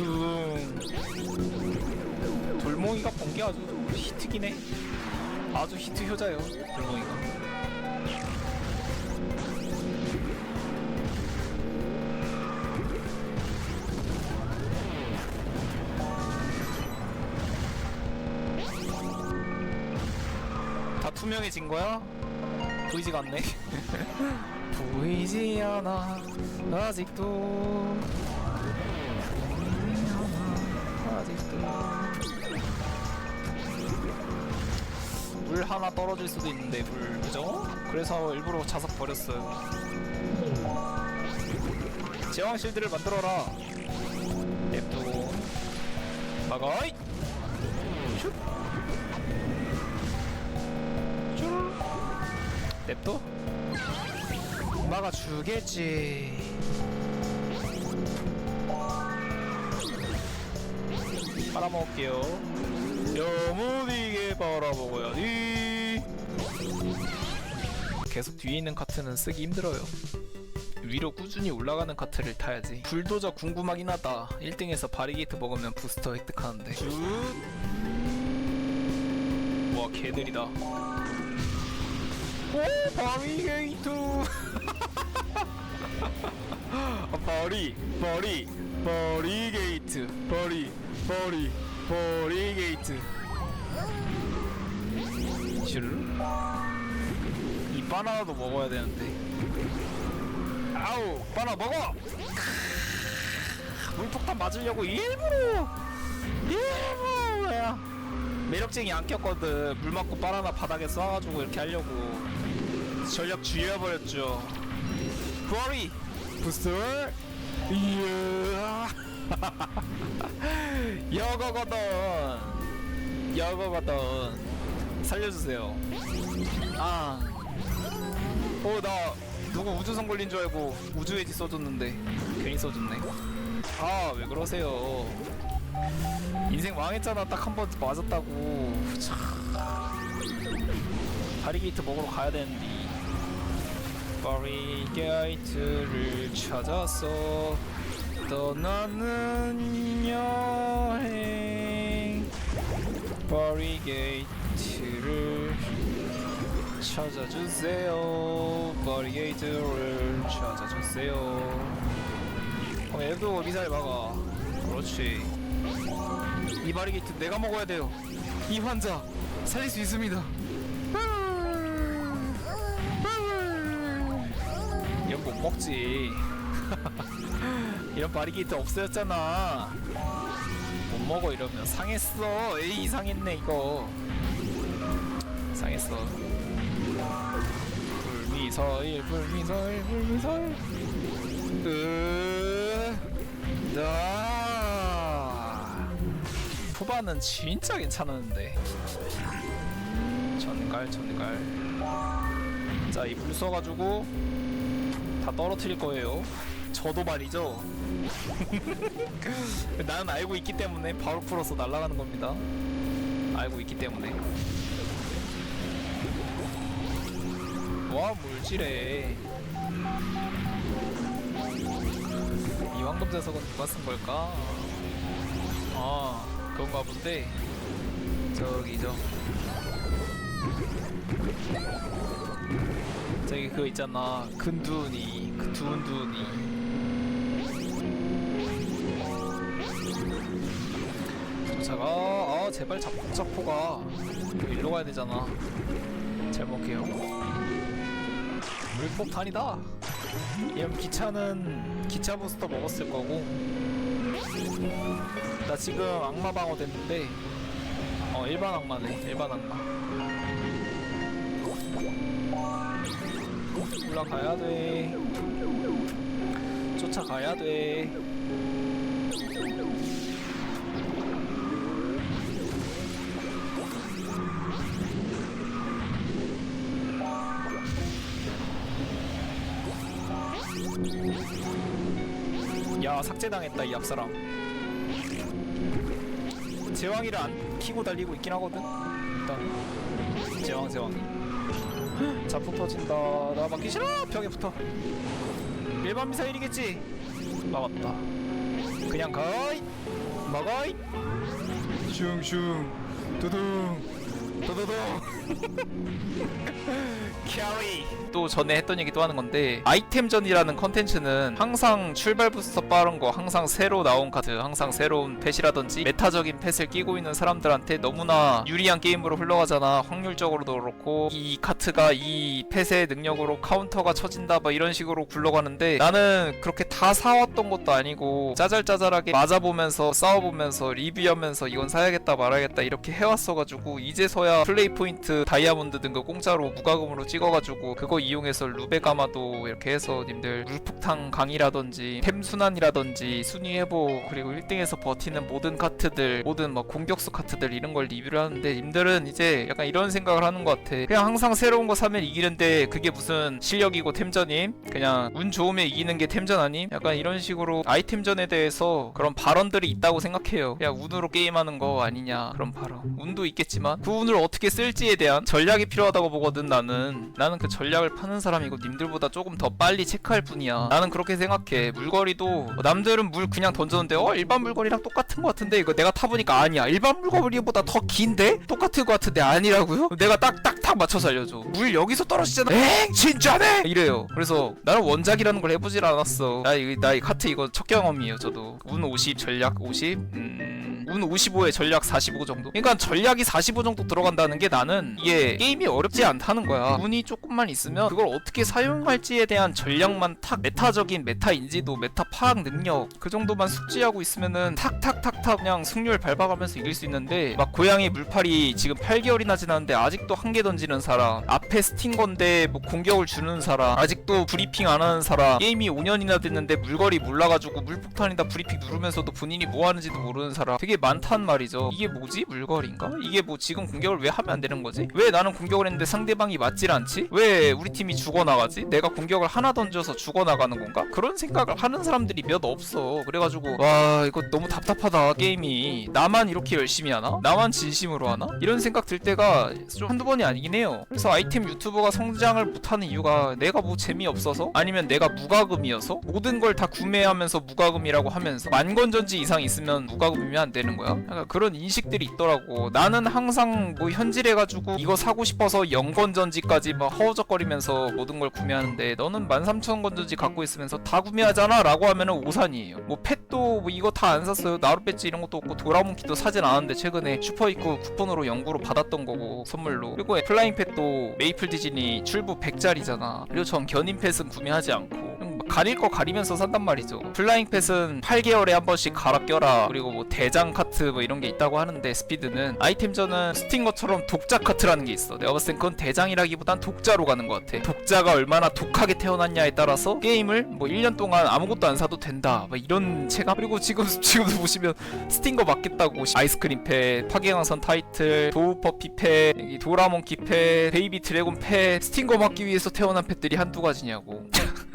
지금 돌멩이가 본 게 아주 히트기네. 아주 히트 효자예요 돌멩이가 다 투명해진 거야? 보이지가 않네 보이지 않아 아직도 물 하나 떨어질 수도 있는데 물. 그죠? 그래서 일부러 자석 버렸어요. 제왕 실드를 만들어라. 냅두고. 막아이! 슛 쭈르르 냅둬? 막아주겠지 빨아먹을게요. 여무디게 빨아먹어야지 계속 뒤에 있는 카트는 쓰기 힘들어요. 위로 꾸준히 올라가는 카트를 타야지. 불도저 궁금하긴 하다. 1등에서 바리게이트 먹으면 부스터 획득하는데. 슛 와, 개들이다. 오, 바리게이트! 아, 바리, 바리, 바리게이트, 바리, 바리, 바리게이트. 슈르? 이 바나나도 먹어야 되는데. 아우, 바나나 먹어! 물폭탄 맞으려고 일부러! 일부러야! 매력쟁이 안 꼈거든 물 맞고 바나나 바닥에 쏴가지고 이렇게 하려고 전력 죽여버렸죠 버리 부스터 이야 여거거든. 여거거든. 살려주세요. 아어나 누구 우주선 걸린 줄 알고 우주에지 써줬는데 괜히 써줬네. 아 왜 그러세요? 인생 망했잖아. 딱 한 번 맞았다고. 참 바리게이트 먹으러 가야 되는데. 바리게이트를 찾아서 떠나는 여행. 바리게이트를 찾아주세요. 바리게이트를 찾아주세요. 어, 얘도 미사일 막아. 그렇지. 이 바리게이트 내가 먹어야 돼요. 이 환자 살릴 수 있습니다. 이런 못 먹지. 이런 바리게이트 없어졌잖아. 못 먹어 이러면 상했어. 에이 상했네 이거. 상했어. 불미서일 불미서일 불미서일. 으. 나. 초반은 진짜 괜찮았는데 전갈 전갈 자이 불 써가지고 다 떨어뜨릴 거예요 저도 말이죠 나는 알고 있기 때문에 바로 풀어서 날아가는 겁니다. 알고 있기 때문에. 와 물질해 이 황금 자석은 누가 쓴 걸까? 아 그런가 본데. 저기죠. 저기 그거 있잖아. 근두운이 그 아 아 제발 잡, 잡포가. 일로 가야 되잖아. 잘 먹게요. 물폭탄이다. 이런 기차는 기차 부스터 먹었을 거고. 나 지금 악마 방어 됐는데 어 일반 악마네. 일반 악마. 올라가야 돼. 쫓아가야 돼 야 삭제당했다 이 앞사람. 제왕이를 안 키고 달리고 있긴 하거든? 일단. 제왕 제왕이 자폭 터진다. 나 맞기 싫어! 벽에 붙어. 일반 미사일이겠지? 막았다. 그냥 가이! 막아이! 슝슝. 두둥 캐리 또 전에 했던 얘기 또 하는 건데 아이템전이라는 컨텐츠는 항상 출발 부스터 빠른 거 항상 새로 나온 카드 항상 새로운 펫이라든지 메타적인 펫을 끼고 있는 사람들한테 너무나 유리한 게임으로 흘러가잖아. 확률적으로도 그렇고 이 카트가 이 펫의 능력으로 카운터가 쳐진다 막 이런 식으로 굴러가는데 나는 그렇게 다 사왔던 것도 아니고 짜잘짜잘하게 맞아보면서 싸워보면서 리뷰하면서 이건 사야겠다 말아야겠다 이렇게 해왔어가지고 이제서야 플레이 포인트 다이아몬드 등급 공짜로 무과금으로 찍어가지고 그거 이용해서 루베가마도 이렇게 해서 님들 물폭탄 강이라든지 템 순환이라든지 순위 회복 그리고 1등에서 버티는 모든 카트들 모든 막 공격수 카트들 이런 걸 리뷰를 하는데 님들은 이제 약간 이런 생각을 하는 것 같아. 그냥 항상 새로운 거 사면 이기는데 그게 무슨 실력이고 템전임? 그냥 운 좋으면 이기는 게 템전 아님? 약간 이런 식으로 아이템전에 대해서 그런 발언들이 있다고 생각해요. 그냥 운으로 게임하는 거 아니냐 그런 발언. 운도 있겠지만 그 운을 어떻게 쓸지에 대한 전략이 필요하다고 보거든 나는. 나는 그 전략을 파는 사람이고 님들보다 조금 더 빨리 체크할 뿐이야. 나는 그렇게 생각해. 물거리도 남들은 물 그냥 던졌는데 어 일반 물거리랑 똑같은 것 같은데? 이거 내가 타보니까 아니야. 일반 물거리보다 더 긴데? 똑같은 것 같은데 아니라고요? 내가 딱딱딱 맞춰서 알려줘. 물 여기서 떨어지잖아. 엥? 진짜네? 이래요. 그래서 나는 원작이라는 걸 해보질 않았어. 나이 나 이 카트 이거 첫 경험이에요 저도. 운 50 전략 50 음... 운 55에 전략 45 정도? 그러니까 전략이 45 정도 들어간다는 게 나는 이게 게임이 어렵지 않다는 거야. 운이 조금만 있으면 그걸 어떻게 사용할지에 대한 전략만 탁 메타적인 메타 인지도 메타 파악 능력 그 정도만 숙지하고 있으면은 탁탁탁탁 그냥 승률 밟아가면서 이길 수 있는데 막 고양이 물팔이 지금 8개월이나 지났는데 아직도 한 개 던지는 사람 앞에 스팅 건데 뭐 공격을 주는 사람 아직도 브리핑 안 하는 사람 게임이 5년이나 됐는데 물거리 몰라가지고 물폭탄이다 브리핑 누르면서도 본인이 뭐 하는지도 모르는 사람 되게 많단 말이죠 이게 뭐지 물거리인가? 이게 뭐 지금 공격을 왜 하면 안 되는 거지? 왜 나는 공격을 했는데 상대방이 맞질 않지? 왜 우리 팀이 죽어나가지? 내가 공격을 하나 던져서 죽어나가는 건가? 그런 생각을 하는 사람들이 몇 없어 그래가지고 와 이거 너무 답답하다 게임이 나만 이렇게 열심히 하나? 나만 진심으로 하나? 이런 생각 들 때가 좀 한두 번이 아니긴 해요 그래서 아이템 유튜버가 성장을 못하는 이유가 내가 뭐 재미없어서 아니면 내가 무과금이어서 모든 걸 다 구매하면서 무과금이라고 하면서 만건전지 이상 있으면 무과금이면 안 되는 거야. 약간 그런 인식들이 있더라고. 나는 항상 뭐 현질해가지고 이거 사고 싶어서 0건전지까지 막 허우적거리면서 모든 걸 구매하는데 너는 13,000건 전지 갖고 있으면서 다 구매하잖아? 라고 하면은 오산이에요. 뭐 펫도 뭐 이거 다 안 샀어요. 나루 배지 이런 것도 없고 도라몬키도 사진 않았는데 최근에 슈퍼이쿠 쿠폰으로 연구로 받았던 거고 선물로. 그리고 플라잉 펫도 메이플 디즈니 출부 100짜리잖아. 그리고 전 견인 펫은 구매하지 않고 가릴 거 가리면서 산단 말이죠. 플라잉 펫은 8개월에 한 번씩 갈아 껴라. 그리고 뭐 대장 카트 뭐 이런 게 있다고 하는데 스피드는 아이템전은 스팅거처럼 독자 카트라는 게 있어. 내가 봤을 땐 그건 대장이라기보단 독자로 가는 것 같아. 독자가 얼마나 독하게 태어났냐에 따라서 게임을 뭐 1년 동안 아무것도 안 사도 된다. 막 이런 체감. 그리고 지금 지금도 보시면 스팅거 맞겠다고 아이스크림 펫 파괴강선 타이틀 도우퍼피 펫 여기 도라몬키 펫 베이비 드래곤 펫 스팅거 맞기 위해서 태어난 펫들이 한두 가지냐고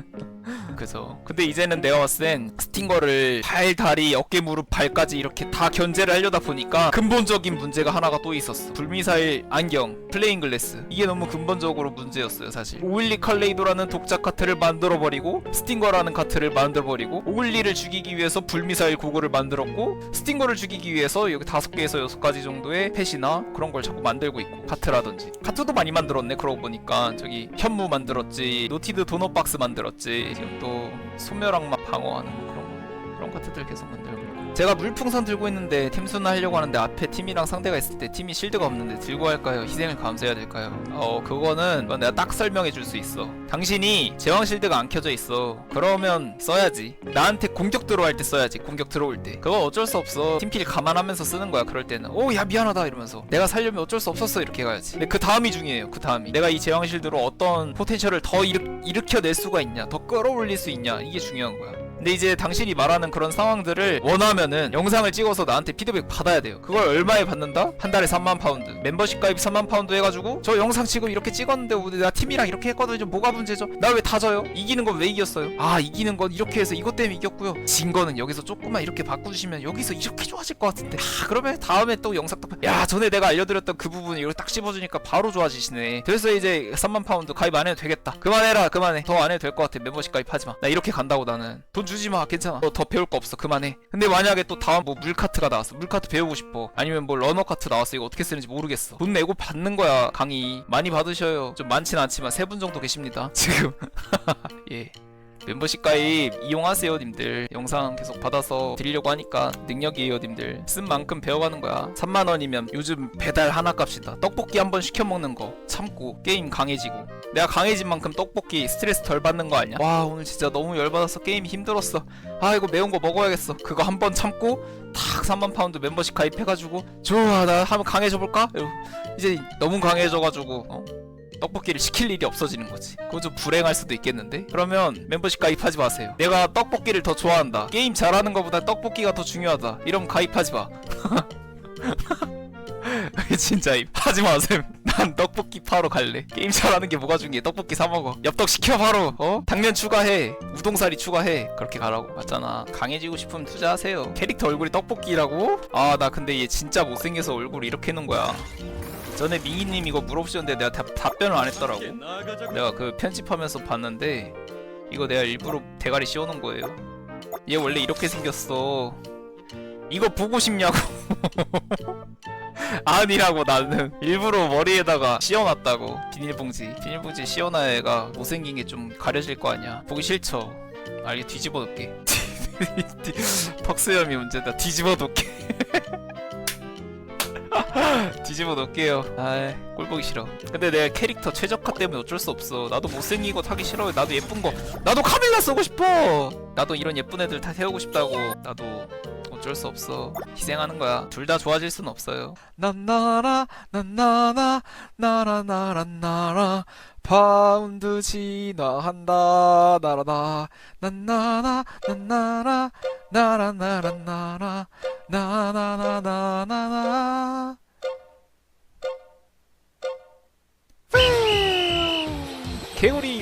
그래서. 근데 이제는 내가 봤을 땐 스팅거를 발, 다리, 어깨, 무릎, 발까지 이렇게 다 견제를 하려다 보니까 근본적인 문제가 하나가 또 있었어. 불미사일 안경, 플레인 글래스. 이게 너무 근본적으로 문제였어요 사실. 오일리 칼레이도라는 독자 카트를 만들어버리고 스팅거라는 카트를 만들어버리고 오일리를 죽이기 위해서 불미사일 고글을 만들었고 스팅거를 죽이기 위해서 여기 다섯 개에서 여섯 가지 정도의 펫이나 그런 걸 자꾸 만들고 있고 카트라든지. 카트도 많이 만들었네 그러고 보니까. 저기 현무 만들었지 노티드 도넛 박스 만들었지. 지금 또 소멸악마 방어하는 거 그런 거 그런 카트들 계속 만들고 제가 물풍선 들고 있는데 팀순 하려고 하는데 앞에 팀이랑 상대가 있을 때 팀이 실드가 없는데 들고 할까요? 희생을 감수해야 될까요? 어 그거는 내가 딱 설명해 줄 수 있어. 당신이 제왕 실드가 안 켜져 있어. 그러면 써야지. 나한테 공격 들어갈 때 써야지 공격 들어올 때. 그거 어쩔 수 없어. 팀킬 감안하면서 쓰는 거야 그럴 때는. 오 야 미안하다 이러면서. 내가 살려면 어쩔 수 없었어 이렇게 가야지. 근데 그 다음이 중요해요 그 다음이. 내가 이 제왕 실드로 어떤 포텐셜을 더 일으, 일으켜낼 수가 있냐 더 끌어올릴 수 있냐 이게 중요한 거야 근데 이제 당신이 말하는 그런 상황들을 원하면은 영상을 찍어서 나한테 피드백 받아야 돼요. 그걸 얼마에 받는다? 한 달에 3만 파운드. 멤버십 가입 3만 파운드 해가지고 저 영상 지금 이렇게 찍었는데 오늘 나 팀이랑 이렇게 했거든요. 뭐가 문제죠? 나 왜 다 져요? 이기는 건 왜 이겼어요? 아 이기는 건 이렇게 해서 이것 때문에 이겼고요. 진 거는 여기서 조금만 이렇게 바꿔주시면 여기서 이렇게 좋아질 것 같은데. 아 그러면 다음에 또 영상 또야 전에 내가 알려드렸던 그 부분 이걸 딱 씹어주니까 바로 좋아지시네. 그래서 이제 3만 파운드 가입 안 해도 되겠다. 그만해라 그만해. 더 안 해도 될 것 같아. 멤버십 가입하지 마. 나 이렇게 간다고 나는. 돈돈 주지 마 괜찮아. 너 더 배울 거 없어 그만해. 근데 만약에 또 다음 뭐 물카트가 나왔어 물카트 배우고 싶어. 아니면 뭐 러너 카트 나왔어 이거 어떻게 쓰는지 모르겠어. 돈 내고 받는 거야 강의. 많이 받으셔요. 좀 많진 않지만 세 분 정도 계십니다 지금. 예 멤버십 가입 이용하세요 님들. 영상 계속 받아서 드리려고 하니까 능력이에요 님들. 쓴 만큼 배워가는 거야. 3만원이면 요즘 배달 하나 값이다. 떡볶이 한 번 시켜먹는 거 참고 게임 강해지고. 내가 강해진 만큼 떡볶이 스트레스 덜 받는 거 아니야? 와 오늘 진짜 너무 열받아서 게임이 힘들었어. 아 이거 매운 거 먹어야겠어. 그거 한 번 참고 탁 3만 파운드 멤버십 가입해가지고 좋아 나 한번 강해져 볼까? 이제 너무 강해져가지고 어? 떡볶이를 시킬 일이 없어지는 거지. 그건 좀 불행할 수도 있겠는데? 그러면 멤버십 가입하지 마세요. 내가 떡볶이를 더 좋아한다. 게임 잘하는 것보다 떡볶이가 더 중요하다. 이러면 가입하지 마. 진짜임. 하지 마셈. 난 떡볶이 파러 갈래. 게임 잘하는 게 뭐가 중요해. 떡볶이 사 먹어. 엽떡 시켜 바로. 어? 당면 추가해. 우동사리 추가해. 그렇게 가라고. 맞잖아. 강해지고 싶으면 투자하세요. 캐릭터 얼굴이 떡볶이라고? 아, 나 근데 얘 진짜 못생겨서 얼굴 이렇게 해놓은 거야. 전에 민기님 이거 물어보셨는데 내가 답, 답변을 안 했더라고. 내가 그 편집하면서 봤는데 이거 내가 일부러 대가리 씌워놓은 거예요. 얘 원래 이렇게 생겼어. 이거 보고 싶냐고. 아니라고 나는. 일부러 머리에다가 씌워놨다고. 비닐봉지. 비닐봉지 씌워놔야 애가 못생긴 게 좀 가려질 거 아니야. 보기 싫죠? 아 이게 뒤집어 놓게. 턱수염이 문제다. 뒤집어 놓게 뒤집어 놓을게요. 아이, 꼴 보기 싫어. 근데 내가 캐릭터 최적화 때문에 어쩔 수 없어. 나도 못생기고 타기 싫어요. 나도 예쁜 거. 나도 카밀라 쓰고 싶어. 나도 이런 예쁜 애들 다 세우고 싶다고. 나도 어쩔 수 없어. 희생하는 거야. 둘 다 좋아질 순 없어요. 난 나라, 난 나라, 나라, 나라, 나라. 파운드 지나한다, 나라다. 난 나라, 난 나라, 나라, 나라, 나라, 나나나나나나. 개구리